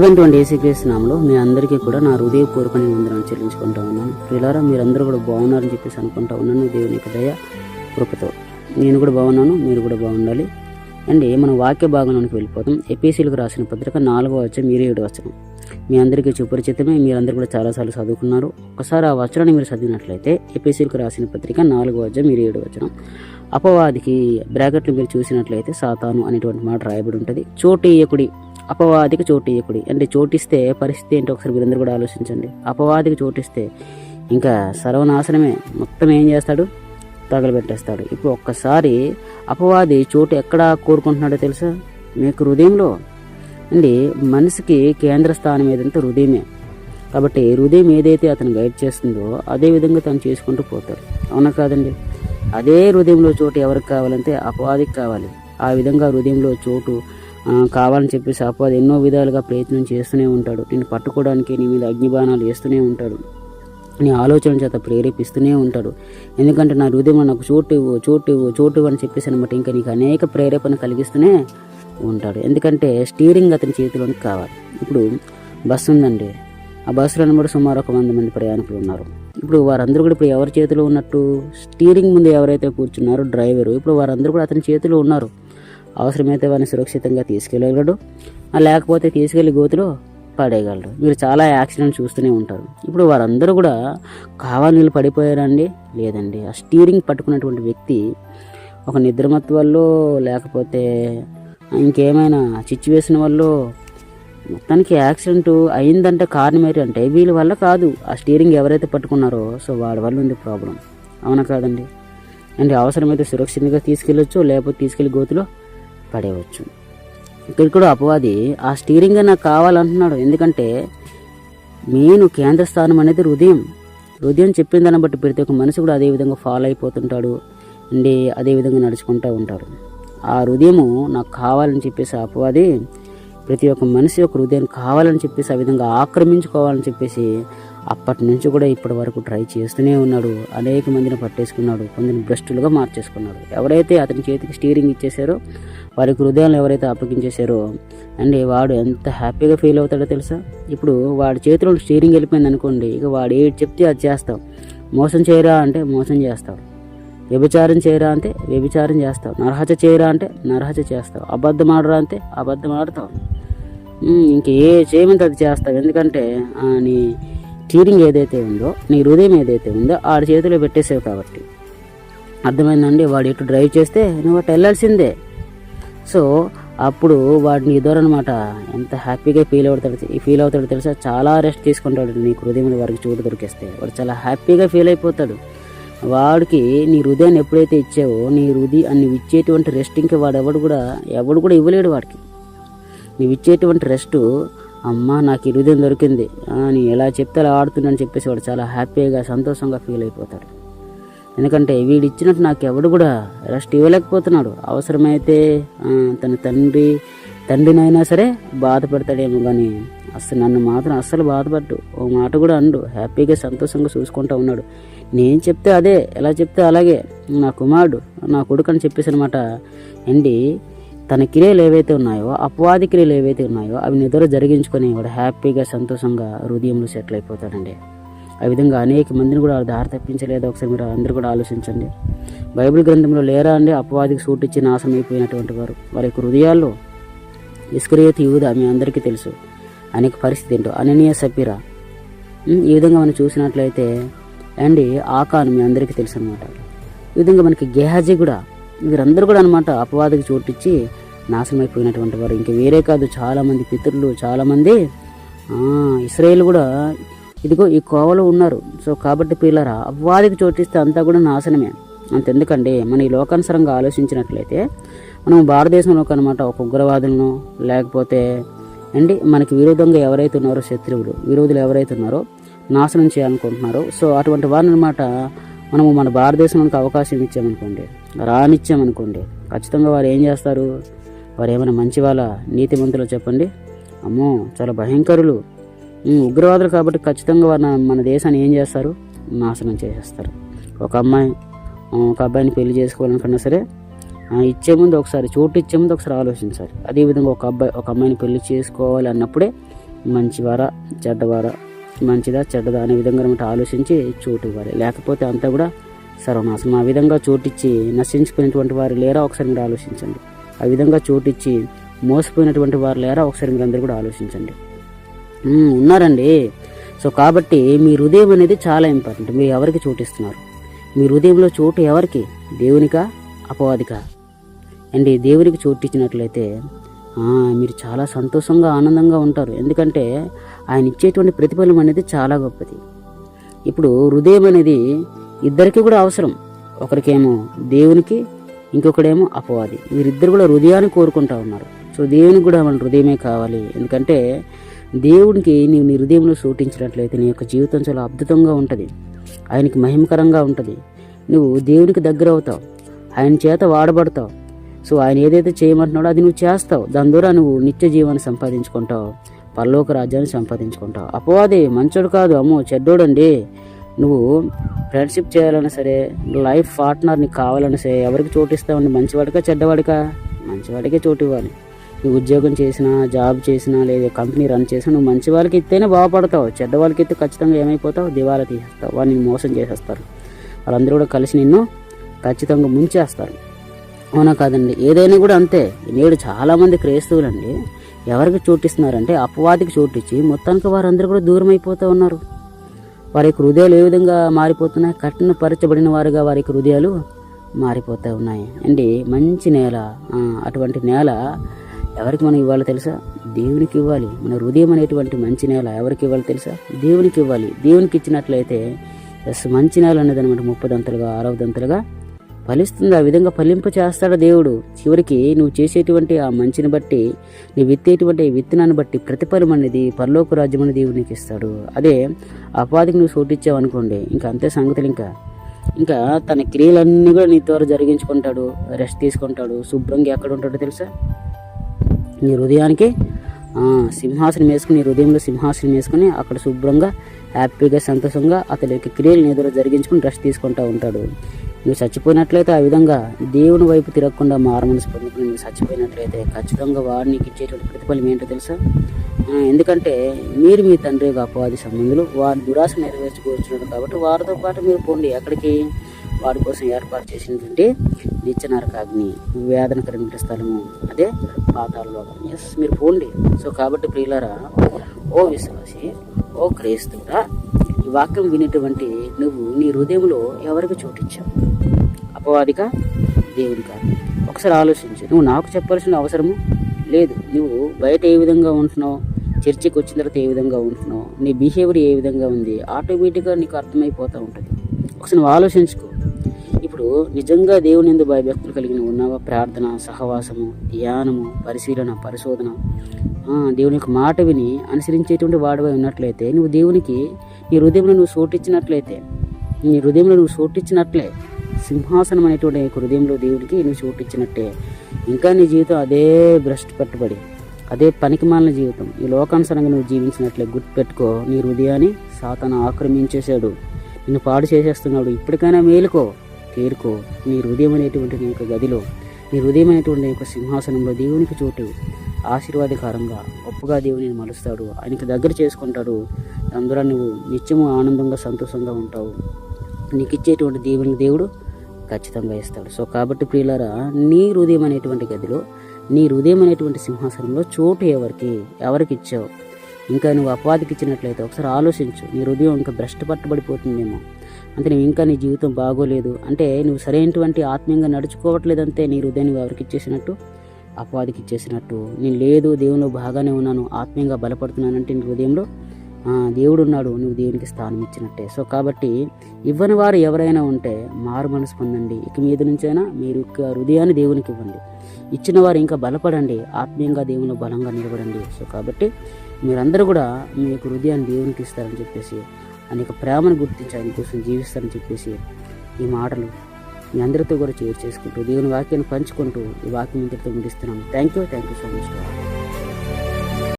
ప్రభుత్వం ఏసీక్రీస్ నామలో మీ అందరికీ కూడా నా హృదయపూర్వక నిందనం చెల్లించుకుంటా ఉన్నాను. ప్రియులారా మీరందరూ కూడా బాగున్నారని చెప్పేసి అనుకుంటా ఉన్నాను. దేవుని యొక్క దయ కృపతో. నేను కూడా బాగున్నాను మీరు కూడా బాగుండాలి. అండ్ మనం వాక్య భాగంలోనికి వెళ్ళిపోతాం ఎపిసీలకు రాసిన పత్రిక నాలుగో వచ్చే మీరు ఏడు వచనం. మీ అందరికీ సుపరిచితమే మీరందరూ కూడా చాలాసార్లు చదువుకున్నారు. ఒకసారి ఆ వచనాన్ని మీరు చదివినట్లయితే ఎపిసీలకు రాసిన పత్రిక నాలుగో వచ్చే మీరు ఏడు వచనం. అపవాదికి బ్రాకెట్లు మీరు చూసినట్లయితే సాతాను అనేటువంటి మాట రాయబడి ఉంటుంది. చోటేయకుడి అపవాదికి చోటీయకుడి అంటే చోటిస్తే పరిస్థితి ఏంటో ఒకసారి మీరందరూ కూడా ఆలోచించండి. అపవాదికి చోటిస్తే ఇంకా సర్వనాశనమే. మొత్తం ఏం చేస్తాడు? తగలబెట్టేస్తాడు. ఇప్పుడు ఒక్కసారి అపవాది చోటు ఎక్కడ కోరుకుంటున్నాడో తెలుసా? మీకు హృదయంలో? అండి మనిషికి కేంద్ర స్థానం ఏదంటే హృదయమే. కాబట్టి హృదయం ఏదైతే అతను గైడ్ చేస్తుందో అదే విధంగా తను చేసుకుంటూ పోతాడు. అవునా కాదండి? అదే హృదయంలో చోటు ఎవరికి కావాలంటే అపవాదికి కావాలి. ఆ విధంగా హృదయంలో చోటు కావాలని చెప్పేసి అపవాది ఎన్నో విధాలుగా ప్రయత్నం చేస్తూనే ఉంటాడు. నేను పట్టుకోవడానికి నీ మీద అగ్నిబాణాలు వేస్తూనే ఉంటాడు. నీ ఆలోచన చేత ప్రేరేపిస్తూనే ఉంటాడు. ఎందుకంటే నా హృదయం నాకు చోటు ఇవ్వు చోటు ఇవ్వు చోటు అని చెప్పేసి అనమాట ఇంకా నీకు అనేక ప్రేరేపణ కలిగిస్తూనే ఉంటాడు. ఎందుకంటే స్టీరింగ్ అతని చేతిలోనికి కావాలి. ఇప్పుడు బస్సు ఉందండి. ఆ బస్సులో కూడా సుమారు ఒక వంద మంది ప్రయాణికులు ఉన్నారు. ఇప్పుడు వారందరూ కూడా ఇప్పుడు ఎవరి చేతిలో ఉన్నట్టు? స్టీరింగ్ ముందు ఎవరైతే కూర్చున్నారో డ్రైవరు ఇప్పుడు వారందరూ కూడా అతని చేతిలో ఉన్నారు. అవసరమైతే వారిని సురక్షితంగా తీసుకెళ్ళగలడు. లేకపోతే తీసుకెళ్ళి గోతులో పడేయగలడు. మీరు చాలా యాక్సిడెంట్ చూస్తూనే ఉంటారు. ఇప్పుడు వారందరూ కూడా కావాలి నీళ్ళు పడిపోయారండి? లేదండి. ఆ స్టీరింగ్ పట్టుకున్నటువంటి వ్యక్తి ఒక నిద్రమత్తు వల్ల లేకపోతే ఇంకేమైనా సిచ్యువేషన్ వల్ల మొత్తానికి యాక్సిడెంట్ అయిందంటే కారణం అంటే వీళ్ళ వల్ల కాదు. ఆ స్టీరింగ్ ఎవరైతే పట్టుకున్నారో సో వాడి వల్ల ఉంది ప్రాబ్లం. అవునా కాదండి? అంటే అవసరమైతే సురక్షితంగా తీసుకెళ్ళొచ్చు లేకపోతే తీసుకెళ్ళి గోతులో పడేయవచ్చు. ఇక్కడ కూడా అపవాది ఆ స్టీరింగ్ నాకు కావాలంటున్నాడు. ఎందుకంటే మెయిన్ కేంద్ర స్థానం అనేది హృదయం. హృదయం చెప్పిన దాన్ని బట్టి ప్రతి ఒక్క మనిషి కూడా అదే విధంగా ఫాలో అయిపోతుంటాడు. అండి అదే విధంగా నడుచుకుంటూ ఉంటాడు. ఆ హృదయము నాకు కావాలని చెప్పేసి ఆ అపవాది ప్రతి ఒక్క మనిషి యొక్క హృదయం కావాలని చెప్పేసి ఆ విధంగా ఆక్రమించుకోవాలని చెప్పేసి అప్పటి నుంచి కూడా ఇప్పటి వరకు ట్రై చేస్తూనే ఉన్నాడు. అనేక మందిని పట్టేసుకున్నాడు. కొందరిని భ్రష్టులుగా మార్చేసుకున్నాడు. ఎవరైతే అతని చేతికి స్టీరింగ్ ఇచ్చేసారో వారికి హృదయాలు ఎవరైతే అప్పగించేశారో అండి వాడు ఎంత హ్యాపీగా ఫీల్ అవుతాడో తెలుసా? ఇప్పుడు వాడి చేతిలో స్టీరింగ్ వెళ్ళిపోయింది అనుకోండి ఇక వాడు ఏది చెప్తే అది చేస్తాం మోసం చేయరా అంటే మోసం చేస్తాం వ్యభిచారం చేయరా అంటే వ్యభిచారం చేస్తావు. నరహత్య చేయరా అంటే నరహత్య చేస్తావు. అబద్ధం ఆడరా అంటే అబద్ధం ఆడతావు. ఉమ్, ఇంక ఏ చేయమంటే అది చేస్తావు. ఎందుకంటే నీ ట్యూరింగ్ ఏదైతే ఉందో నీ హృదయం ఏదైతే ఉందో ఆడి చేతిలో పెట్టేసావు కాబట్టి. అర్థమైందండి? వాడు ఎటు డ్రైవ్ చేస్తే నువ్వు అటు వెళ్ళాల్సిందే. సో అప్పుడు వాడిని ఇదోరనమాట ఎంత హ్యాపీగా ఫీల్ అవుతాడు ఫీల్ అవుతాడో తెలుసా? చాలా రెస్ట్ తీసుకుంటాడు నీ హృదయం వారికి చోటు దొరికేస్తే. వాడు చాలా హ్యాపీగా ఫీల్ అయిపోతాడు. వాడికి నీ హృదయాన్ని ఎప్పుడైతే ఇచ్చావో నీ హృదయం నువ్వు ఇచ్చేటువంటి రెస్ట్ ఇంకా వాడు ఎవడు కూడా ఎవడు కూడా ఇవ్వలేడు వాడికి. నువ్వు ఇచ్చేటువంటి రెస్ట్ అమ్మ నాకు ఈ హృదయం దొరికింది. అని ఎలా చెప్తే అలా ఆడుతుందని చెప్పేసి వాడు చాలా హ్యాపీగా సంతోషంగా ఫీల్ అయిపోతాడు. ఎందుకంటే వీడు ఇచ్చినట్టు నాకు ఎవడు కూడా రెస్ట్ ఇవ్వలేకపోతున్నాడు. అవసరమైతే తన తండ్రి తండ్రినైనా సరే బాధపడతాడేమో కానీ అసలు నన్ను మాత్రం అస్సలు బాధపడ్డు. ఓ మాట కూడా అండు హ్యాపీగా సంతోషంగా చూసుకుంటా ఉన్నాడు. నేను చెప్తే అదే ఎలా చెప్తే అలాగే. నా కుమారుడు నా కొడుకు అని చెప్పేసి అనమాట అండి తన క్రియలు ఏవైతే ఉన్నాయో అపవాది క్రియలు ఏవైతే ఉన్నాయో అవి నిద్ర జరిగించుకొని వాడు హ్యాపీగా సంతోషంగా హృదయంలో సెటిల్ అయిపోతాడండి. ఆ విధంగా అనేక మందిని కూడా దారి తప్పించలేదో. ఒకసారి మీరు అందరూ కూడా ఆలోచించండి. బైబిల్ గ్రంథంలో లేరా అండి? అపవాదికి సూటిచ్చి నాశనం అయిపోయినటువంటి వారు. వారి యొక్క హృదయాల్లో ఇస్కరియత్ యూదా మీ అందరికీ తెలుసు. అనేక పరిస్థితి ఏంటో. అననీయ సపీరా ఈ విధంగా మనం చూసినట్లయితే అండి ఆకాను మీ అందరికీ తెలుసు అనమాట ఈ విధంగా మనకి గేహాజీ కూడా వీరందరూ కూడా అనమాట అపవాదికి చోటిచ్చి నాశనం అయిపోయినటువంటి వారు. ఇంకా వేరే కాదు చాలామంది పితరులు చాలామంది ఇస్రాయేల్ కూడా ఇదిగో ఈ కోవలో ఉన్నారు. సో కాబట్టి పిల్లరా అపవాదికి చోటిస్తే అంతా కూడా నాశనమే. అంతెందుకండి మన ఈ లోకానుసరంగా ఆలోచించినట్లయితే మనం భారతదేశంలో అనమాట ఒక ఉగ్రవాదులను లేకపోతే అండి మనకి విరోధంగా ఎవరైతే ఉన్నారో శత్రువులు విరోధులు ఎవరైతే ఉన్నారో నాశనం చేయాలనుకుంటున్నారో సో అటువంటి వారిని అనమాట మనము మన భారతదేశంలోకి అవకాశం ఇచ్చామనుకోండి రానిచ్చామనుకోండి. ఖచ్చితంగా వారు ఏం చేస్తారు? వారు ఏమైనా మంచి వాళ్ళ నీతిమంతులు చెప్పండి. అమ్మో చాలా భయంకరులు. ఉగ్రవాదులు కాబట్టి ఖచ్చితంగా వారు నా- మన దేశాన్ని ఏం చేస్తారు? నాశనం చేసేస్తారు. ఒక అమ్మాయి ఒక అబ్బాయిని పెళ్ళి చేసుకోవాలనుకున్నా సరే ఇచ్చే ముందు ఒకసారి చోటు ఇచ్చే ముందు ఒకసారి ఆలోచించాలి. అదేవిధంగా ఒక అబ్బాయి ఒక అమ్మాయిని పెళ్ళి చేసుకోవాలి అన్నప్పుడే మంచివారా చెడ్డవారా మంచిదా చెడ్డదా అనే విధంగా ఆలోచించి చోటు ఇవ్వాలి. లేకపోతే అంతా కూడా సర్వనాశనం ఆ విధంగా చోటిచ్చి నశించుకునేటువంటి వారు లేరా ఒకసారి మీరు ఆలోచించండి. ఆ విధంగా చోటిచ్చి మోసపోయినటువంటి వారు లేరా ఒకసారి మీరు అందరూ కూడా ఆలోచించండి. ఉన్నారండి. సో కాబట్టి మీ హృదయం అనేది చాలా ఇంపార్టెంట్ మీరు ఎవరికి చోటిస్తున్నారు? మీ హృదయంలో చోటు ఎవరికి? దేవునికా? అపవాదికా? అండి దేవునికి చోటు ఇచ్చినట్లయితే మీరు చాలా సంతోషంగా ఆనందంగా ఉంటారు. ఎందుకంటే ఆయన ఇచ్చేటువంటి ప్రతిఫలం అనేది చాలా గొప్పది. ఇప్పుడు హృదయం అనేది ఇద్దరికి కూడా అవసరం. ఒకరికేమో దేవునికి ఇంకొకడేమో అపవాది. వీరిద్దరు కూడా హృదయాన్ని కోరుకుంటా ఉన్నారు. సో దేవునికి కూడా మన హృదయమే కావాలి. ఎందుకంటే దేవునికి నీవు నీ హృదయంలో సూటించినట్లయితే నీ యొక్క జీవితం చాలా అద్భుతంగా ఉంటుంది. ఆయనకి మహిమకరంగా ఉంటుంది. నువ్వు దేవునికి దగ్గర అవుతావు. ఆయన చేత వాడబడతావు. సో ఆయన ఏదైతే చేయమంటున్నాడో అది నువ్వు చేస్తావు. దాని ద్వారా నువ్వు నిత్య జీవాన్ని సంపాదించుకుంటావు. పరలోక రాజ్యాన్ని సంపాదించుకుంటావు. అపవాది మంచోడు కాదు. అమ్మో చెడ్డోడండి. నువ్వు ఫ్రెండ్షిప్ చేయాలన్నా సరే లైఫ్ పార్ట్నర్ నీకు కావాలన్నా సరే ఎవరికి చోటు ఇస్తావండి మంచివాడికా చెడ్డవాడికా? మంచివాడికే చోటు ఇవ్వాలి. నువ్వు ఉద్యోగం చేసినా జాబ్ చేసినా లేదా కంపెనీ రన్ చేసినా నువ్వు మంచి వాళ్ళకి ఇస్తేనే బాగుపడతావు. చెడ్డ వాళ్ళకి ఇస్తే ఖచ్చితంగా ఏమైపోతావు? దివాలా తీసేస్తావు. వాళ్ళని మోసం చేసేస్తారు. వాళ్ళందరూ కూడా కలిసి నిన్ను ఖచ్చితంగా ముంచేస్తారు. అవునా కాదండి? ఏదైనా కూడా అంతే. నేడు చాలామంది క్రైస్తవులండి ఎవరికి చోటిస్తున్నారంటే అపవాదికి చోటిచ్చి మొత్తానికి వారందరూ కూడా దూరం అయిపోతూ ఉన్నారు. వారి యొక్క హృదయాలు ఏ విధంగా మారిపోతున్నాయి? కఠినపరచబడిన వారుగా వారి యొక్క హృదయాలు మారిపోతూ ఉన్నాయి. అండి మంచి నేల అటువంటి నేల ఎవరికి మనం ఇవ్వాలి తెలుసా? దేవునికి ఇవ్వాలి. మన హృదయం అనేటువంటి మంచి నేల ఎవరికి ఇవ్వాలి తెలుసా? దేవునికి ఇవ్వాలి. దేవునికి ఇచ్చినట్లయితే ఎస్ మంచి నేల అనేది అనమాట ముప్పదంతలుగా అరవదంతలుగా ఫలిస్తుంది ఆ విధంగా ఫలింప చేస్తాడు దేవుడు. చివరికి నువ్వు చేసేటువంటి ఆ మంచిని బట్టి నువ్వు విత్తేటువంటి విత్తనాన్ని బట్టి ప్రతిఫలం అనేది పరలోక రాజ్యం అనేది దేవుడు నీకు ఇస్తాడు. అదే అపాధికి నువ్వు సోటిచ్చావు అనుకోండి. ఇంకా అంతే సంగతులు ఇంకా. ఇంకా తన క్రియలన్నీ కూడా నీ ద్వారా జరిగించుకుంటాడు రెస్ట్ తీసుకుంటాడు శుభ్రంగా ఎక్కడ ఉంటాడో తెలుసా? నీ హృదయానికి సింహాసనం వేసుకుని హృదయంలో సింహాసనం వేసుకుని అక్కడ శుభ్రంగా హ్యాపీగా సంతోషంగా అతని యొక్క క్రియలు నీ ద్వారా జరిగించుకుని రెస్ట్ తీసుకుంటూ ఉంటాడు. నువ్వు చచ్చిపోయినట్లయితే ఆ విధంగా దేవుని వైపు తిరగకుండా మారమనసు పొందుకుని నువ్వు చచ్చిపోయినట్లయితే ఖచ్చితంగా వాడు నీకు ఇచ్చేటువంటి ప్రతిఫలం ఏంటో తెలుసా? ఎందుకంటే మీరు మీ తండ్రి యొక్క అపవాది సంబంధులు వారి దురాశ నెరవేర్చుకోవచ్చున్నాడు కాబట్టి వారితో పాటు మీరు పోండి. ఎక్కడికి? వారి కోసం ఏర్పాటు చేసినటువంటి నిత్య నరకాగ్ని వేదన స్థలము అదే పాతాళలో ఎస్ మీరు పోండి. సో కాబట్టి ప్రియులరా ఓ విశ్వాసి ఓ క్రైస్తుడా ఈ వాక్యం వినేటువంటి నువ్వు నీ హృదయంలో ఎవరికి చోటించావు అపవాదిగా దేవుడిగా ఒకసారి ఆలోచించు. నువ్వు నాకు చెప్పాల్సిన అవసరము లేదు. నువ్వు బయట ఏ విధంగా ఉంటున్నావు? చర్చికి వచ్చిన తర్వాత ఏ విధంగా ఉంటున్నావు? నీ బిహేవియర్ ఏ విధంగా ఉంది? ఆటోమేటిక్గా నీకు అర్థమైపోతూ ఉంటుంది. ఒకసారి నువ్వు ఆలోచించుకో. ఇప్పుడు నిజంగా దేవుని ఎందు భయభక్తులు కలిగిన ఉన్నావా? ప్రార్థన సహవాసము ధ్యానము పరిశీలన పరిశోధన? దేవుని యొక్క మాట విని అనుసరించేటువంటి వాడివై ఉన్నట్లయితే నువ్వు దేవునికి నీ హృదయంలో నువ్వు చోటిచ్చినట్లయితే నీ హృదయంలో నువ్వు చోటిచ్చినట్లే సింహాసనం అనేటువంటి హృదయంలో దేవుడికి నువ్వు చోటిచ్చినట్టే. ఇంకా నీ జీవితం అదే భ్రష్టు పట్టుబడి అదే పనికిమాలిన జీవితం. ఈ లోకానుసరంగా నువ్వు జీవించినట్లే గుర్తుపెట్టుకో నీ హృదయాన్ని సాతను ఆక్రమించేశాడు. నిన్ను పాడు చేసేస్తున్నాడు. ఇప్పటికైనా మేలుకో తేరుకో. నీ హృదయం అనేటువంటి నీ యొక్క గదిలో నీ హృదయం అనేటువంటి యొక్క సింహాసనంలో దేవునికి చోటు. ఆశీర్వాదకరంగా గొప్పగా దేవుని మలుస్తాడు. ఆయనకి దగ్గర చేసుకుంటాడు. అందులో నువ్వు నిత్యము ఆనందంగా సంతోషంగా ఉంటావు. నీకు ఇచ్చేటువంటి దేవుని దేవుడు ఖచ్చితంగా ఇస్తాడు సో కాబట్టి ప్రియులారా నీ హృదయం అనేటువంటి గదిలో నీ హృదయం అనేటువంటి సింహాసనంలో చోటు ఎవరికి ఎవరికి ఇచ్చావు? ఇంకా నువ్వు అపవాదికి ఇచ్చినట్లయితే ఒకసారి ఆలోచించు. నీ హృదయం ఇంకా భ్రష్ట పట్టబడిపోతుందేమో. అంటే నువ్వు ఇంకా నీ జీవితం బాగోలేదు. అంటే నువ్వు సరైనటువంటి ఆత్మీయంగా నడుచుకోవట్లేదంటే నీ హృదయాన్ని నువ్వు ఎవరికి ఇచ్చేసినట్టు? అపవాదికి ఇచ్చేసినట్టు. నేను లేదు దేవుని బాగానే ఉన్నాను ఆత్మీయంగా బలపడుతున్నానంటే నీ హృదయంలో దేవుడు ఉన్నాడు నువ్వు దేవునికి స్థానం ఇచ్చినట్టే. సో కాబట్టి ఇవ్వని వారు ఎవరైనా ఉంటే మారు మనసు పొందండి. ఇక మీద నుంచైనా మీరు హృదయాన్ని దేవునికి ఇవ్వండి. ఇచ్చిన వారు ఇంకా బలపడండి ఆత్మీయంగా దేవుని బలంగా నిలబడండి. సో కాబట్టి మీరందరూ కూడా మీ యొక్క హృదయాన్ని దేవునికి ఇస్తారని చెప్పేసి అనేక ప్రేమను గుర్తించి ఆయన కోసం జీవిస్తారని చెప్పేసి ఈ మాటలు మీ అందరితో కూడా షేర్ చేసుకుంటూ దేవుని వాక్యాన్ని పంచుకుంటూ ఈ వాక్యం ఇంతటితో ముగిస్తున్నాను thank you thank you so much